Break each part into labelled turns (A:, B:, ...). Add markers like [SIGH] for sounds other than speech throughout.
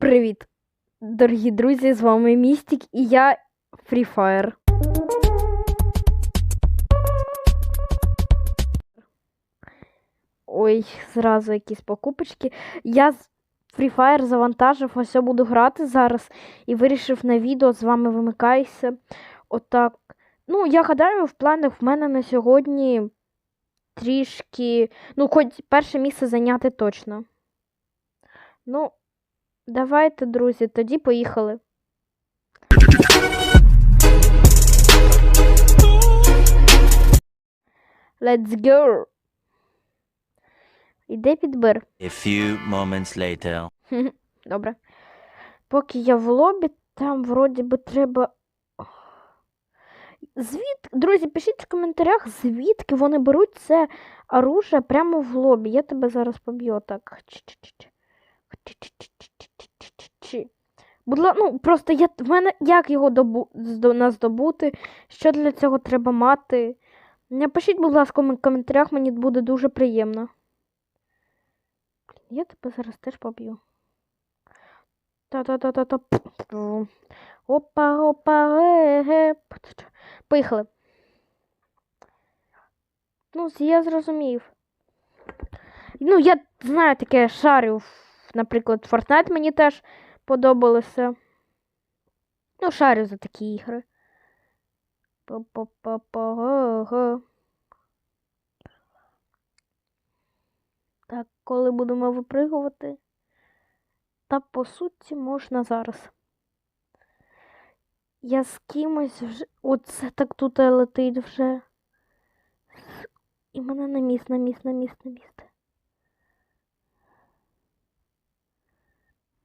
A: Привіт, дорогі друзі! З вами Містік і я Free Fire. Ой, зразу якісь покупочки. Я Free Fire завантажив, ось я буду грати зараз і вирішив на відео з вами вимикайся. Отак. Ну, я гадаю, в планах в мене на сьогодні трішки. Ну, хоч перше місце зайняти точно. Ну, давайте, друзі, тоді поїхали. Let's go! Іде підбір.
B: A few moments later. [LAUGHS]
A: Добре. Поки я в лобі, там вроді би треба. Звід... Друзі, пишіть в коментарях, звідки вони беруть це оружие прямо в лобі. Я тебе зараз поб'ю так. Чи-чи-чи-чи. Чи-чи-чи-чи-чи-чи-чи. Будь ла... ну, просто я... в мене як його добу... здо- наздобути, що для цього треба мати. Напишіть, будь ласка, в коментарях, мені буде дуже приємно. Я тебе зараз теж поб'ю. Та-та-та-та-та. Опа, опа, ге-ге. Поїхали. Ну, я зрозумів. Ну, я знаю таке шарю. Наприклад, Fortnite мені теж подобалося. Ну, шарю за такі ігри. Па-па-па-па-га-га. Так, коли будемо випригувати. Та по суті можна зараз. Я з кимось вже. Оце так тут летить вже. І мене на міст, на міст, на міст, на міст.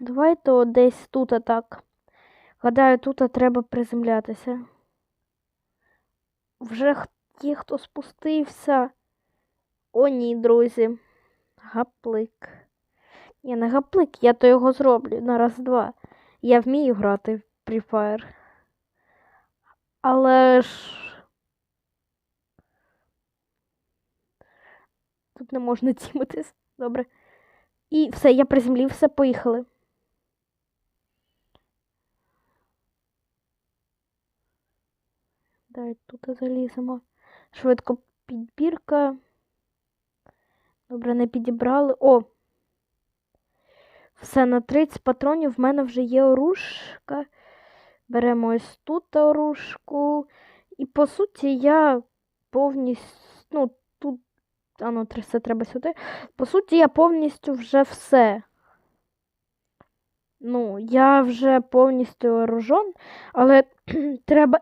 A: Давайте десь тут так. Гадаю, тут треба приземлятися. Вже є хто спустився. О, ні, друзі. Гаплик. Ні, не гаплик, я то його зроблю на раз-два. Я вмію грати в Free Fire. Але ж. Тут не можна [LAUGHS] тімитись. Добре. І все, я приземлився, поїхали. Давай тут заліземо. Швидко підбірка. Добре, не підібрали. О! Все на 30 патронів в мене вже є оружка. Беремо ось тут оружку. І по суті я повністю. Ну, тут. А ну, все треба сюди. По суті, я повністю вже все. Ну, я вже повністю оружон, але [CLEARS THROAT] треба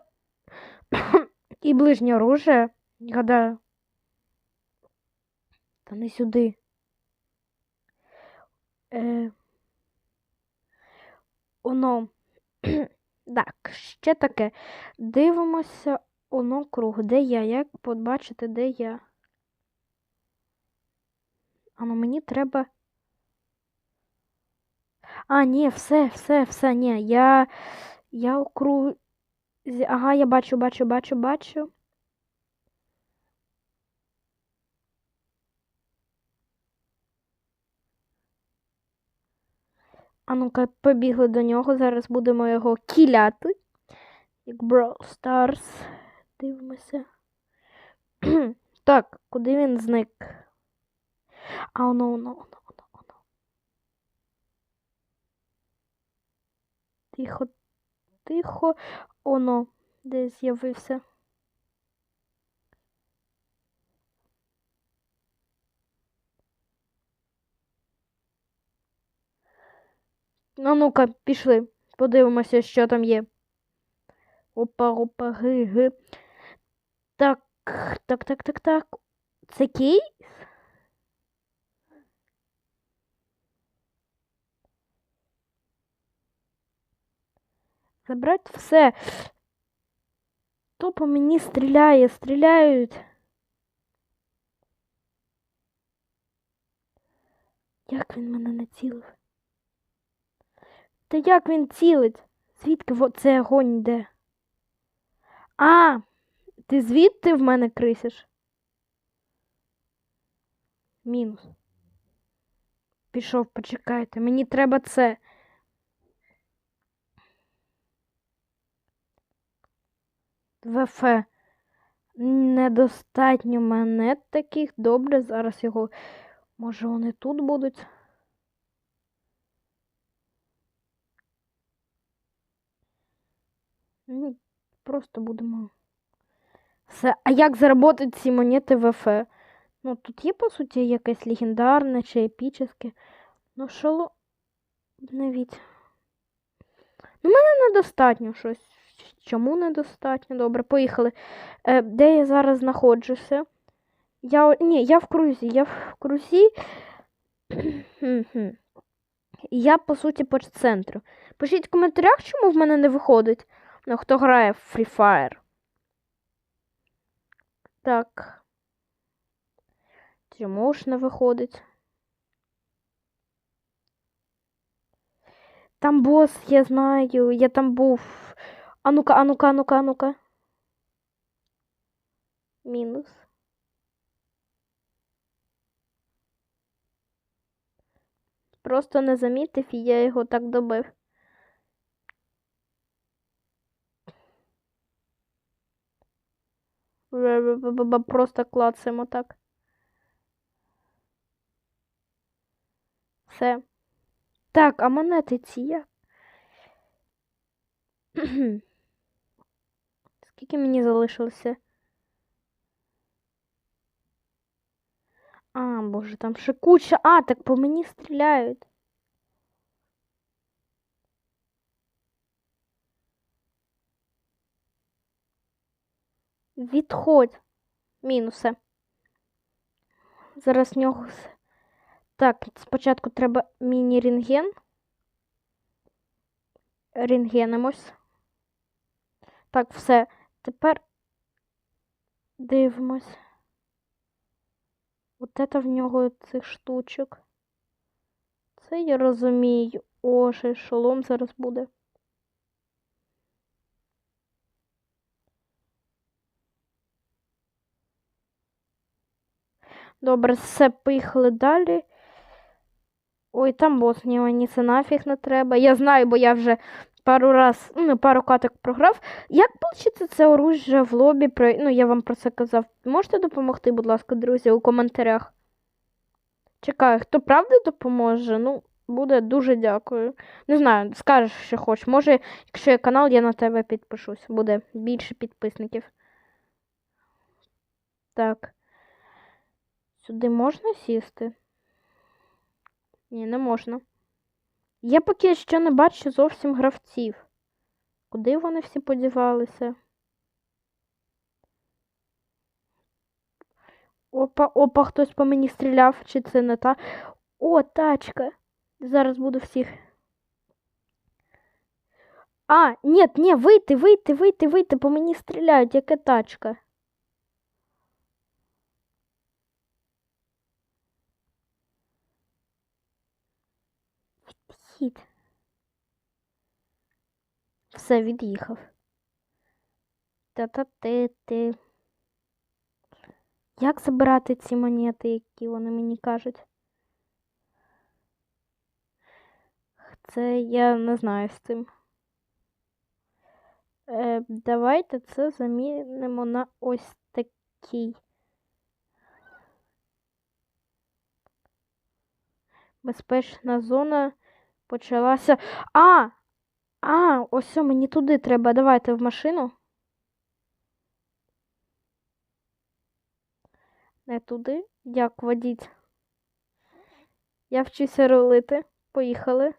A: [COUGHS] і ближнє оружие. Гадаю. Та не сюди. Е... Оно. [COUGHS] Так, ще таке. Дивимося оно круг. Де я? Як побачити, де я? А ну мені треба. А, ні, все, все, все, ні. Я. Я у круг. Ага, я бачу, бачу, бачу, бачу. А ну-ка, побігли до нього. Зараз будемо його кіляти. Як Brawl Stars. Дивимося. [CLEARS THROAT] так, куди він зник? А воно, воно, воно, воно, воно. Тихо, тихо. Оно, де з'явився. Ну, ну-ка, пішли. Подивимося, що там є. Опа, опа, ги, ги. Так, так, так, так, так. Це кейс? Забрать все. Хто по мені стріляє, стріляють. Як він мене націлив? Та як він цілить? Звідки це огонь йде? А, ти звідти в мене крисиш? Мінус. Пішов, почекайте. Мені треба це. ВФ. Недостатньо монет таких. Добре, зараз його. Може, вони тут будуть. Просто будемо. Все. А як заработати ці монети ВФ? Ну, тут є, по суті, якесь легендарне чи епічне. Ну, шоло. Навіть. Ну, мене недостатньо щось. Чому недостатньо? Добре, поїхали. Е, де я зараз знаходжуся? Я, ні, я в крузі. Я в крузі. Я, по суті, по центру. Пишіть в коментарях, чому в мене не виходить. Ну, хто грає в Free Fire. Так. Чому ж не виходить? Там бос, я знаю, я там був. А ну-ка, а ну-ка, а ну-ка, а ну-ка. Мінус. Просто не замітив, і я його так добив. Просто клацаємо так. Все. Так, а монети ці як? [CLEARS THROAT] Скільки мені залишилося? А, боже, там ще куча. А, так по мені стріляють. Відходь. Мінуси. Зараз нього. Так, спочатку треба міні-рентген. Рентгенимось. Так, все. Тепер дивимось. От це в нього цих штучок. Це я розумію. О, шолом зараз буде. Добре, все, поїхали далі. Ой, там бос, ні, мені це нафіг не треба. Я знаю, бо я вже пару раз, ну, пару каток програв. Як получити це оружие в лобі? Про... Ну, я вам про це казав. Можете допомогти, будь ласка, друзі, у коментарях. Чекаю, хто правда допоможе? Ну, буде дуже дякую. Не знаю, скажеш, що хочеш. Може, якщо є канал, я на тебе підпишусь. Буде більше підписників. Так. Сюди можна сісти? Ні, не можна. Я поки що не бачу зовсім гравців. Куди вони всі подівалися? Опа, опа, хтось по мені стріляв, чи це не та. О, тачка. Зараз буду всіх. А, ні, ні, вийти, вийти, вийти, вийти, по мені стріляють, яка тачка. Хід. Все, від'їхав. Та-та-ти-ти. Як забирати ці монети, які вони мені кажуть? Це я не знаю з цим. Е, давайте це замінимо на ось такий. Безпечна зона почалася. А! А, ось мені туди треба. Давайте в машину. Не туди. Як водіть? Я вчуся рулити. Поїхали.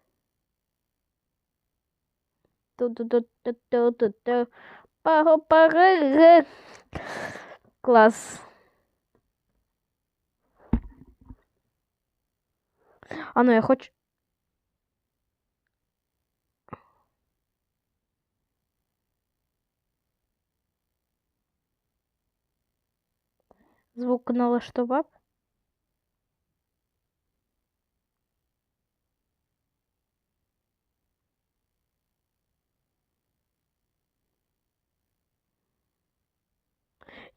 A: Клас. А ну я хочу. Звук налаштував.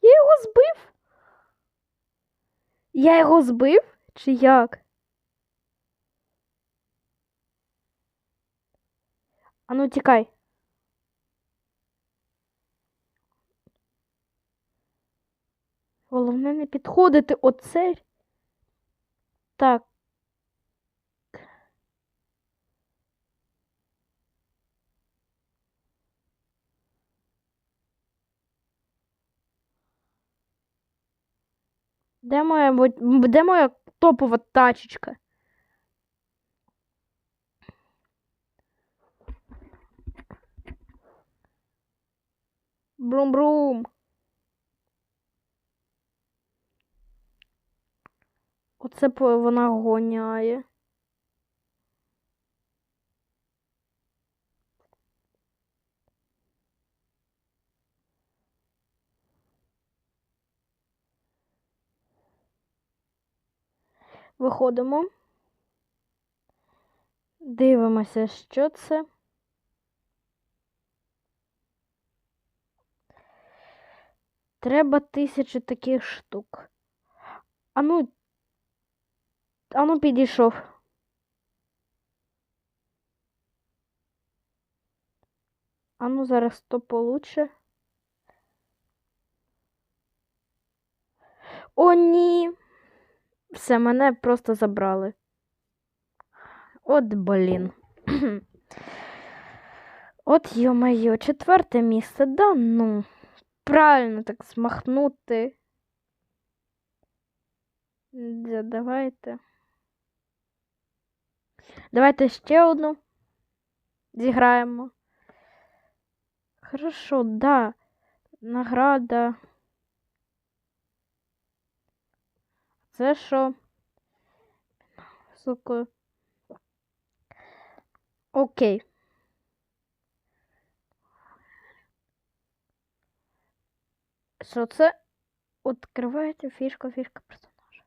A: Я його збив. Я його збив? Чи як? А ну тікай. Головне не підходити оце. Так. Де моя, де моя топова тачечка? Брум-брум. Оце вона гоняє. Виходимо. Дивимося, що це. Треба тисячі таких штук. Ану, ану підійшов. Ану зараз то получше. О, ні. Все, мене просто забрали. От блін. [CLEARS THROAT] От йо-моє, четверте місце, да ну. Правильно так змахнути. Да, давайте. Давайте ще одну. Зіграємо. Хорошо, да. Награда. Це що? Сука. Окей. Що це? Откривається фішка, фішка персонажа.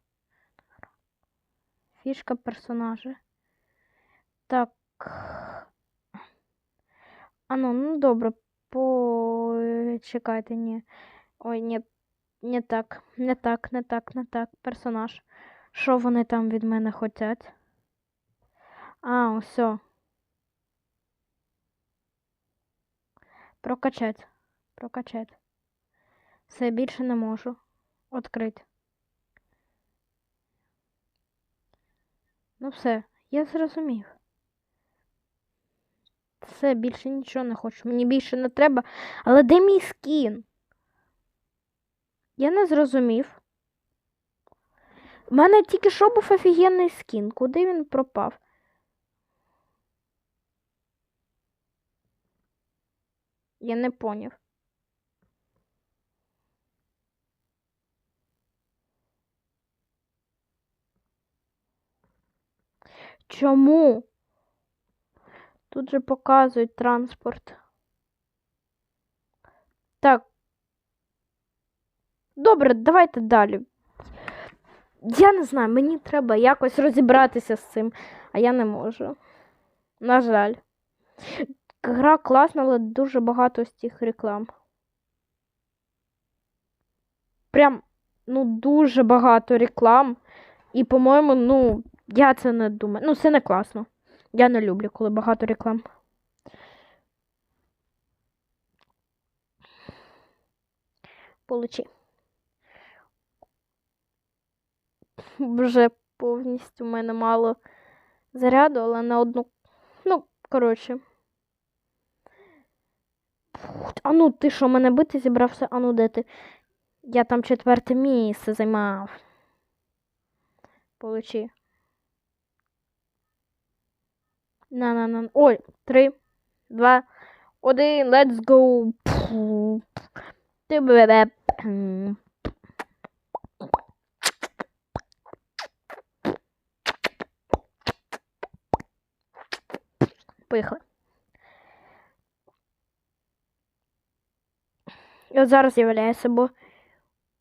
A: Фішка персонажа. Так. А ну, ну добре. Почекайте, ні. Ой, ні. Не так, не так, не так, не так. Персонаж. Що вони там від мене хотять? А, все. Прокачать. Прокачать. Все більше не можу. Открити. Ну все, я зрозумів. Все, більше нічого не хочу. Мені більше не треба. Але де мій скін? Я не зрозумів. У мене тільки що був офігенний скін. Куди він пропав? Я не поняв. Чому? Тут же показують транспорт. Так. Добре, давайте далі. Я не знаю, мені треба якось розібратися з цим, а я не можу. На жаль. Гра класна, але дуже багато з цих реклам. Прям, ну, дуже багато реклам. І, по-моєму, ну, я це не думаю. Ну, це не класно. Я не люблю, коли багато реклам. Получи. Вже повністю в мене мало заряду, але на одну. Ну, коротше. А ну, ти що, мене бити зібрався? А ну де ти? Я там четверте місце займав. Получи. На на на. Ой, три, два, один, let's go. Поїхали. От зараз з'являється, бо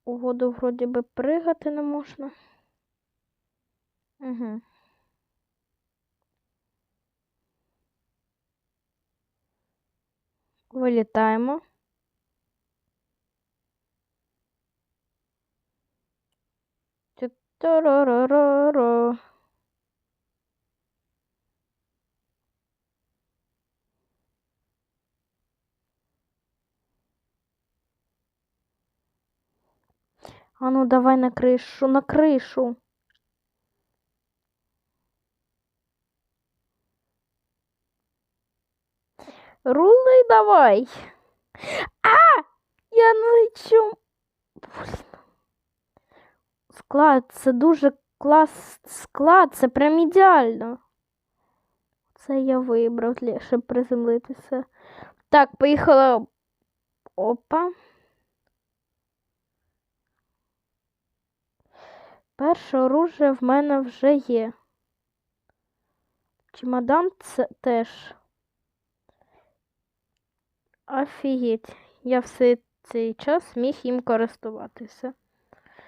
A: у воду вроді би пригати не можна. Угу. Вилітаємо. Тю-ту-ро-ро-ро-ро. А ну давай на кришу, на кришу. Рули давай. А! Я не лечу. Склад, це дуже клас склад, це прям ідеально. Це я вибрав, щоб приземлитися. Так, поїхала. Опа. Перше оружие в мене вже є. Чемодан це теж. Офігеть. Я все цей час міг їм користуватися.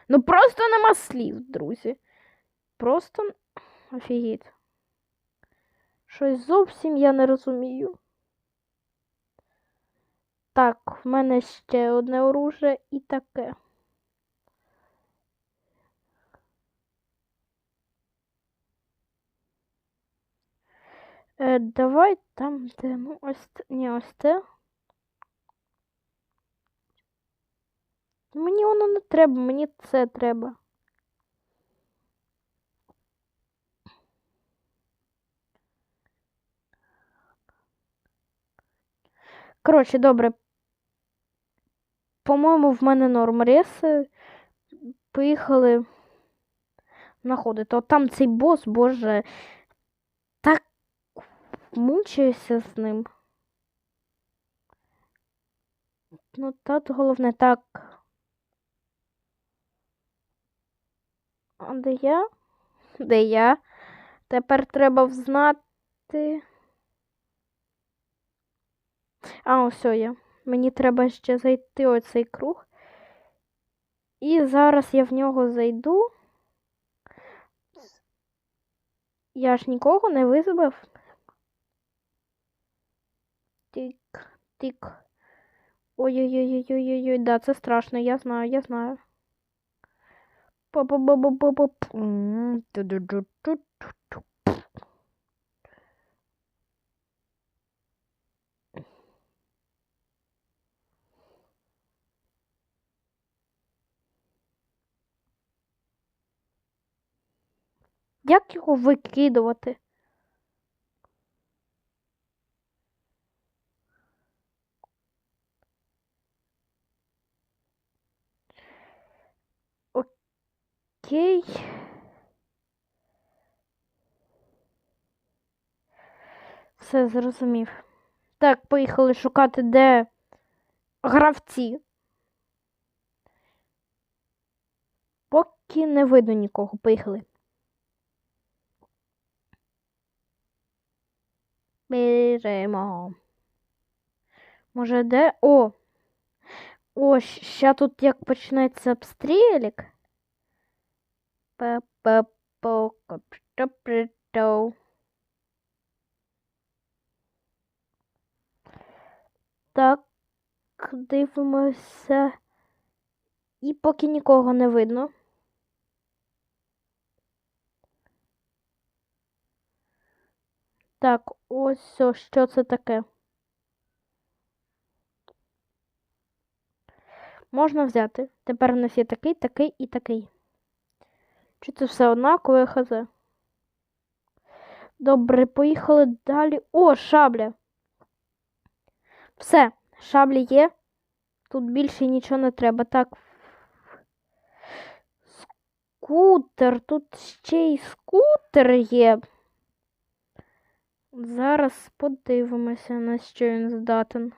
A: Ну просто нема слів, друзі. Просто офігеть. Щось зовсім я не розумію. Так, в мене ще одне оружие і таке. Е, давай там, де, ну, ось, ні, ось це. Мені воно не треба, мені це треба. Коротше, добре. По-моєму, в мене норм реси. Поїхали знаходити. От там цей бос, боже, так мучаюся з ним. Ну, тут головне так. А де я? Де я? Тепер треба взнати. А, ось я. Мені треба ще зайти у цей круг. І зараз я в нього зайду. Я ж нікого не визвав. Тик, тик. Ой-ой-ой-ой-ой-ой, да, це страшно, я знаю, я знаю. Як його викидувати? Окей. Все зрозумів. Так, поїхали шукати, де гравці. Поки не видно нікого. Поїхали. Беремо. Може, де? О! О, ща тут як почнеться обстрілік. Коп-топ-ри-тоу. Так, дивимося. І поки нікого не видно. Так, ось о, що це таке. Можна взяти. Тепер у нас є такий, такий і такий. Чи це все однакове хз? Добре, поїхали далі. О, шабля. Все, шаблі є. Тут більше нічого не треба. Так. Скутер. Тут ще й скутер є. Зараз подивимося, на що він здатен.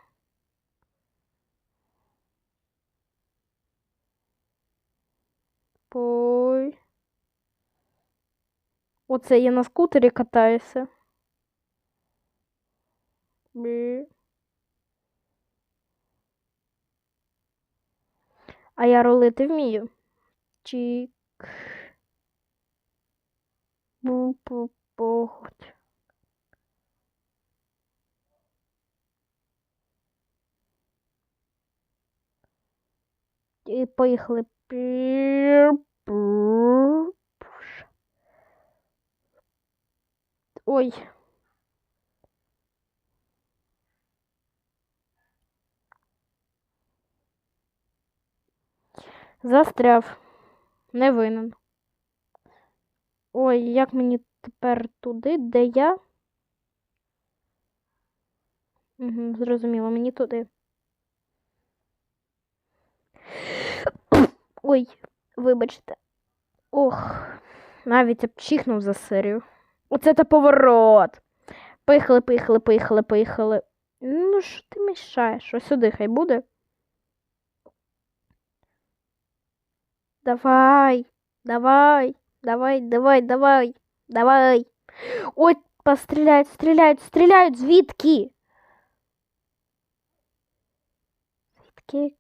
A: Пой. Оце я на скутері катаюся. А я рулити вмію. Чік. Бу-бу-бу-хоть. І поїхали. Пі-пу. Ой. Застряв. Не винен. Ой, як мені тепер туди, де я? Угу, зрозуміло, мені туди. Ой, вибачте. Ох, навіть обчихнув за серію. Оце та поворот. Пихали, пихали, пихали, пихали. Ну, що ти мішаєш? Ось сюди хай буде. Давай, давай, давай, давай, давай, давай. Ой, постріляють, стріляють, стріляють. Звідки? Звідки?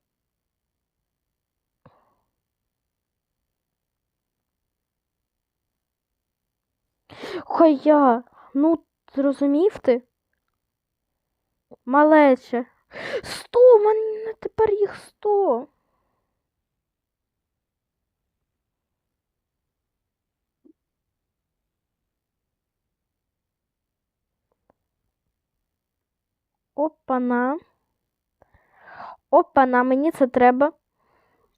A: Хоя, ну, зрозумів ти? Малече. Сто, в мене тепер їх сто. Опана. Опана, мені це треба.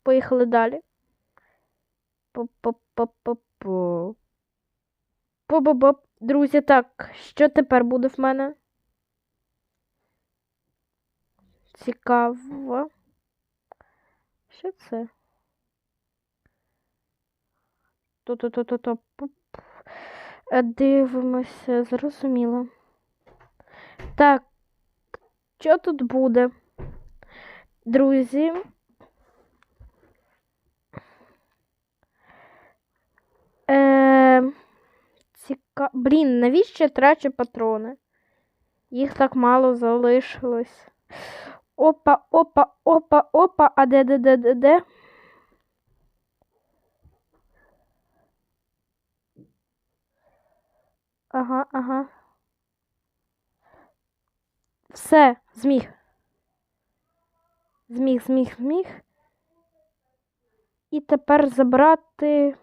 A: Поїхали далі. По-по-по-по-по. По-по-по. Друзі, так, що тепер буде в мене? Цікаво. Що це? То-то-то-то-то. Е, Дивимося, зрозуміло. Так, що тут буде? Друзі. Е, ціка... Блін, навіщо я трачу патрони? Їх так мало залишилось. Опа, опа, опа, опа, а де, де, де, де, де? Ага, ага. Все, зміг. Зміг, зміг, зміг. І тепер забрати.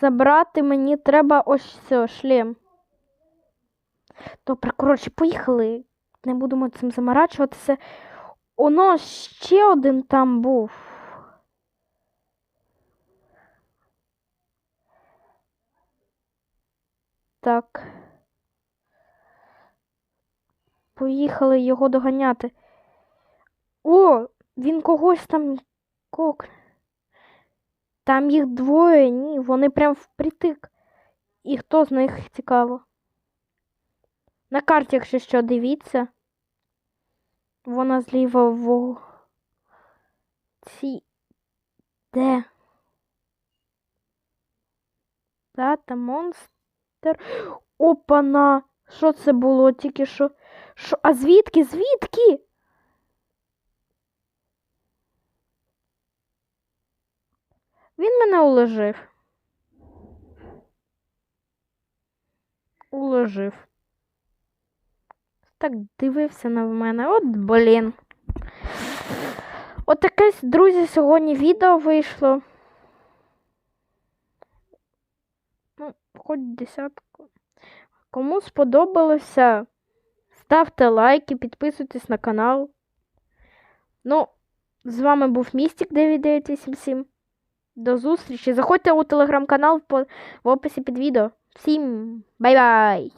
A: Забрати мені треба ось все, шлем. Добре, коротше, поїхали. Не будемо цим заморачуватися. Оно ще один там був. Так. Поїхали його доганяти. О, він когось там кок. Там їх двоє, ні, вони прям впритик. І хто з них цікаво? На карті, якщо що, дивіться. Вона зліва в ці. Де? Дата монстр. Опана! Що це було тільки що? Що? А звідки? Звідки? Він мене уложив. Уложив. Так дивився на мене. От блін. От якесь, друзі, сьогодні відео вийшло. Ну, хоч десятку. Кому сподобалося, ставте лайки, підписуйтесь на канал. Ну, з вами був Містік 9987. До зустрічі. Заходьте у телеграм-канал в описі під відео. Всім бай-бай!